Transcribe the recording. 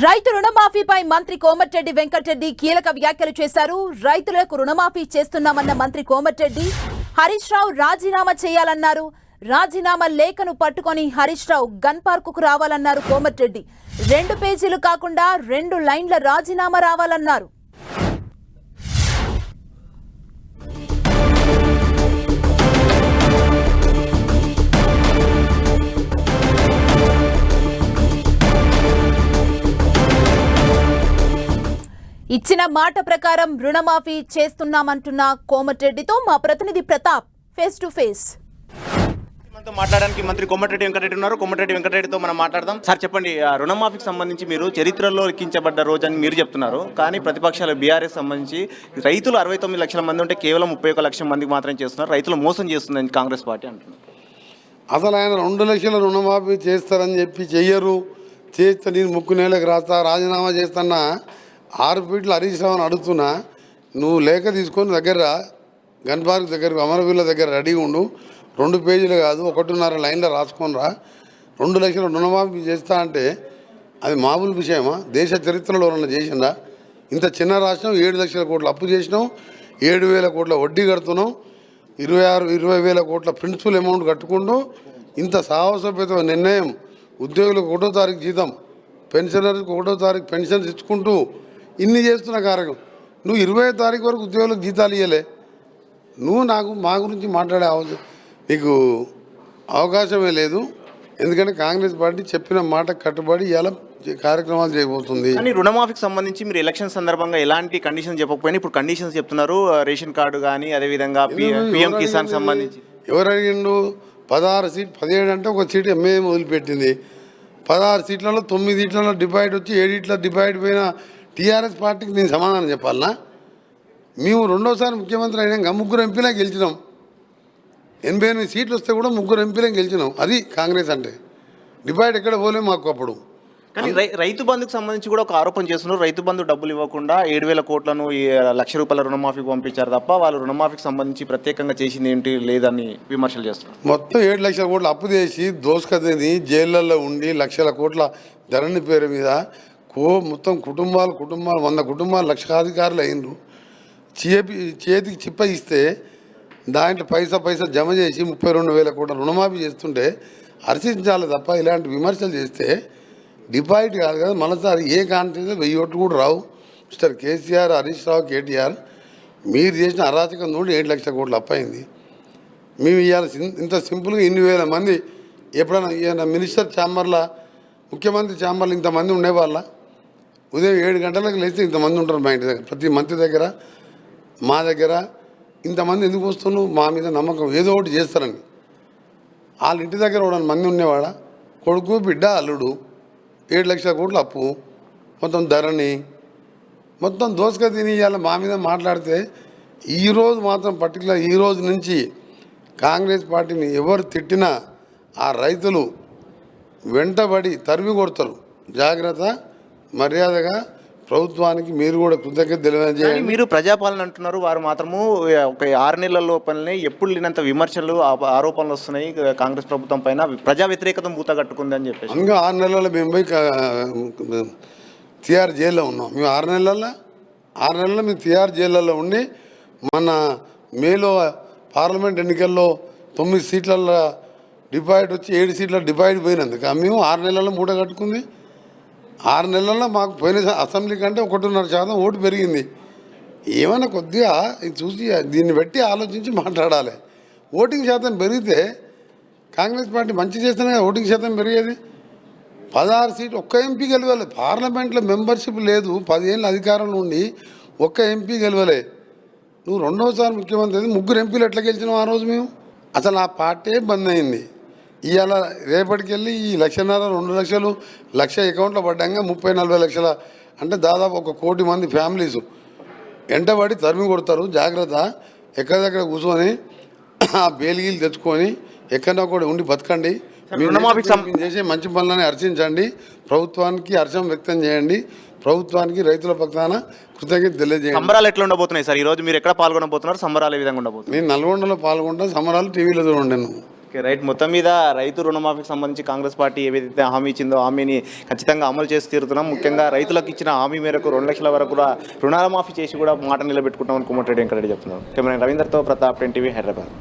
రైతు రుణమాఫీపై మంత్రి కోమటిరెడ్డి వెంకటరెడ్డి కీలక వ్యాఖ్యలు చేశారు. రైతులకు రుణమాఫీ చేస్తున్నామన్న మంత్రి కోమటిరెడ్డి హరీష్ రావు రాజీనామా చేయాలన్నారు. రాజీనామా లేఖను పట్టుకొని హరీష్ రావు గన్ పార్కుకు రావాలన్నారు కోమటిరెడ్డి. రెండు పేజీలు కాకుండా రెండు లైన్ల రాజీనామా రావాలన్నారు. ఇచ్చిన మాట ప్రకారం రుణమాఫీ చేస్తున్నామంటున్న కోమటిరెడ్డితో మా ప్రతినిధి ప్రతాప్ ఫేస్ టు ఫేస్. మనతో మాట్లాడడానికి మంత్రి కొమ్మటిరెడ్డి వెంకటరెడ్డి ఉన్నారు. కొమ్మటిరెడ్డి వెంకటరెడ్డితో మనం మాట్లాడదాం. సార్ చెప్పండి ఆ రుణమాఫీకి సంబంధించి మీరు చరిత్రలో ఎక్కించబడ్డ రోజు అని మీరు చెప్తున్నారు. కానీ ప్రతిపక్షాలు బీఆర్ఎస్ సంబంధించి రైతులు అరవై తొమ్మిది లక్షల మంది ఉంటే కేవలం ముప్పై ఒక లక్షల మందికి మాత్రం చేస్తున్నారు. రైతులు మోసం చేస్తుందని కాంగ్రెస్ పార్టీ అంటున్నారు. అసలు ఆయన రెండు లక్షల రుణమాఫీ చేస్తారని చెప్పి చెయ్యరు. చేస్తే నేను ముక్కు నేలకు రాస్తా రాజీనామా చేస్తున్నా ఆరు ఫీట్లు హరీష్ రావుని అడుగుతున్నా నువ్వు లేఖ తీసుకొని దగ్గర గన్ పార్క్ దగ్గర అమరవీళ్ళ దగ్గర రెడీగా ఉండు. రెండు పేజీలు కాదు ఒకటిన్నర లైన్లో రాసుకొని రా. రెండు లక్షల రుణమాఫీ చేస్తా అంటే అది మామూలు విషయమా? దేశ చరిత్రలో ఉన్న చేసిందా ఇంత చిన్న రాష్ట్రం ఏడు లక్షల కోట్ల అప్పు చేసినాం ఏడు వేల కోట్ల వడ్డీ కడుతున్నాం ఇరవై ఆరు ఇరవై వేల కోట్ల ప్రిన్సిపల్ అమౌంట్ కట్టుకుంటూ ఇంత సాహసోపేత నిర్ణయం ఉద్యోగులకు ఒకటో తారీఖు జీతం పెన్షనర్కి ఒకటో తారీఖు పెన్షన్స్ ఇచ్చుకుంటూ ఇన్ని చేస్తున్న కార్యక్రమం నువ్వు ఇరవై తారీఖు వరకు ఉద్యోగులకు జీతాలు ఇవ్వలే నువ్వు నాకు మా గురించి మాట్లాడే అవసరం నీకు అవకాశమే లేదు. ఎందుకంటే కాంగ్రెస్ పార్టీ చెప్పిన మాట కట్టుబడి ఇలా కార్యక్రమాలు చేయబోతుంది. కానీ రుణమాఫీకి సంబంధించి మీరు ఎలక్షన్ సందర్భంగా ఎలాంటి కండిషన్స్ చెప్పకపోయినా ఇప్పుడు కండిషన్స్ చెప్తున్నారు రేషన్ కార్డు కానీ అదేవిధంగా పిఎం కిసాన్ సంబంధించి. ఎవరు అడిగిండు పదహారు సీట్ పదిహేడు అంటే ఒక సీట్ ఎంఏ వదిలిపెట్టింది పదహారు సీట్లలో తొమ్మిది సీట్లలో డివైడ్ వచ్చి ఏడిట్ల డివైడ్ పోయిన టీఆర్ఎస్ పార్టీకి నేను సమాధానం చెప్పాలనా? మేము రెండోసారి ముఖ్యమంత్రి అయినాక ముగ్గురు ఎంపీలే గెలిచినాం. ఎనభై ఎనిమిది సీట్లు వస్తే కూడా ముగ్గురు ఎంపీలే గెలిచినాం. అది కాంగ్రెస్ అంటే. డివైడ్ ఎక్కడ పోలేము మాకు అప్పుడు. కానీ రై- రైతు బంధుకు సంబంధించి కూడా ఒక ఆరోపణ చేస్తున్నారు. రైతు బంధు డబ్బులు ఇవ్వకుండా ఏడు వేల కోట్లను ఈ లక్ష రూపాయల రుణమాఫీకి పంపించారు తప్ప వాళ్ళు రుణమాఫీకి సంబంధించి ప్రత్యేకంగా చేసింది ఏంటి లేదని విమర్శలు చేస్తున్నారు. మొత్తం ఏడు లక్షల కోట్లు అప్పు చేసి దోసుకతిని జైళ్ళల్లో ఉండి లక్షల కోట్ల ధరణి పేరు మీద కో మొత్తం కుటుంబాలు కుటుంబాలు వంద కుటుంబాలు లక్షాధికారులు అయినరు. చేపి చేతికి చిప్ప ఇస్తే దాంట్లో పైసా పైసా జమ చేసి ముప్పై రెండు వేల కోట్ల రుణమాఫీ చేస్తుంటే హర్షించాలి తప్ప ఇలాంటి విమర్శలు చేస్తే డిపాజిట్ కాదు కదా. మనసారి ఏ కాంట్రీలో వెయ్యి ఓట్లు కూడా రావు. మిస్టర్ కేసీఆర్ హరీష్ రావు కేటీఆర్ మీరు చేసిన అరాచకం నుండి ఏడు లక్షల కోట్లు అప్పయింది. మేము ఇవాళ సిం- ఇంత సింపుల్గా ఇన్ని వేల మంది ఎప్పుడైనా ఈయన మినిస్టర్ ఛాంబర్లా ముఖ్యమంత్రి ఛాంబర్లు ఇంతమంది ఉండేవాళ్ళ? ఉదయం ఏడు గంటలకు లేస్తే ఇంతమంది ఉంటారు మా ఇంటి దగ్గర. ప్రతి మంత్రి దగ్గర మా దగ్గర. ఇంతమంది ఎందుకు వస్తున్నావు మా మీద నమ్మకం. ఏదో ఒకటి చేస్తారని. వాళ్ళ ఇంటి దగ్గర కూడా మంది ఉండేవాడ కొడుకు బిడ్డ అల్లుడు. ఏడు లక్షల కోట్ల అప్పు. మొత్తం ధరని మొత్తం దోసక తిని ఇవాళ మా మీద మాట్లాడితే ఈరోజు మాత్రం పర్టికులర్ ఈ రోజు నుంచి కాంగ్రెస్ పార్టీని ఎవరు తిట్టినా ఆ రైతులు వెంటబడి తరిమి కొడతారు. జాగ్రత్త. మర్యాదగా ప్రభుత్వానికి మీరు కూడా కృతజ్ఞత కానీ తెలియజేయండి మీరు ప్రజాపాలన అంటున్నారు వారు మాత్రము ఒక ఆరు నెలల లోపలనే ఎప్పుడు లేనంత విమర్శలు ఆరోపణలు వస్తున్నాయి కాంగ్రెస్ ప్రభుత్వం పైన ప్రజా వ్యతిరేకత మూత కట్టుకుంది అని చెప్పేసి. అందుకే ఆరు నెలల్లో మేము పోయి తిహార్ జైల్లో ఉన్నాం. మేము ఆరు నెలల్లో ఆరు నెలల్లో మేము తిహార్ జైళ్ళల్లో ఉండి మన మేలో పార్లమెంట్ ఎన్నికల్లో తొమ్మిది సీట్లలో డిపాయిట్ వచ్చి ఏడు సీట్ల డిపాయిట్ పోయినందుకు. మేము ఆరు నెలల్లో మూట కట్టుకుంది. ఆరు నెలల్లో మాకు పోయిన అసెంబ్లీ కంటే ఒకటిన్నర శాతం ఓటు పెరిగింది. ఏమైనా కొద్దిగా ఇది చూసి దీన్ని బట్టి ఆలోచించి మాట్లాడాలి. ఓటింగ్ శాతం పెరిగితే కాంగ్రెస్ పార్టీ మంచి చేస్తేనే ఓటింగ్ శాతం పెరిగేది. పదహారు సీట్లు ఒక్క ఎంపీ గెలవలే. పార్లమెంట్లో మెంబర్షిప్ లేదు. పదిహేళ్ళు అధికారంలో ఉండి ఒక్క ఎంపీ గెలవలే. నువ్వు రెండవసారి ముఖ్యమంత్రి ముగ్గురు ఎంపీలు ఎట్లా గెలిచినావు ఆ రోజు మేము? అసలు ఆ పార్టీ బంద్ అయింది ఇవాళ రేపటికెళ్ళి ఈ లక్షన్నర రెండు లక్షలు లక్ష అకౌంట్లో పడ్డాక ముప్పై నలభై లక్షల. అంటే దాదాపు ఒక కోటి మంది ఫ్యామిలీస్ ఎంటబడి తరిమి కొడతారు. జాగ్రత్త. ఎక్కడెక్కడ కూర్చొని ఆ బేలిగీలు తెచ్చుకొని ఎక్కడో కూడా ఉండి బతకండి. మీరు చేసే మంచి పనులని హర్షించండి. ప్రభుత్వానికి హర్షం వ్యక్తం చేయండి. ప్రభుత్వానికి రైతుల పక్షాన కృతజ్ఞత తెలియజేయండి. సంబరాలు ఎట్లా ఉండబోతున్నాయి సార్? ఈ రోజు మీరు ఎక్కడ పాల్గొనబోతున్నారు? సంబరాలు ఏ విధంగా ఉండబోతున్నాయి? నేను నల్గొండలో పాల్గొంటా సమరాలు టీవీలో చూడండి ఓకే రైట్ మొత్తం మీద రైతు రుణమాఫీకి సంబంధించి కాంగ్రెస్ పార్టీ ఏదైతే హామీ ఇచ్చిందో హామీని ఖచ్చితంగా అమలు చేసి తీరుతున్నాం. ముఖ్యంగా రైతులకు ఇచ్చిన హామీ మేరకు రెండు లక్షల వరకు కూడా రుణాల మాఫీ చేసి కూడా మాట నిలబెట్టుకుంటామని కోమటిరెడ్డి వెంకటరెడ్డి చెప్తున్నారు. కెమెరా రవీందర్తో ప్రతాప్ టెన్ టీవీ హైదరాబాద్.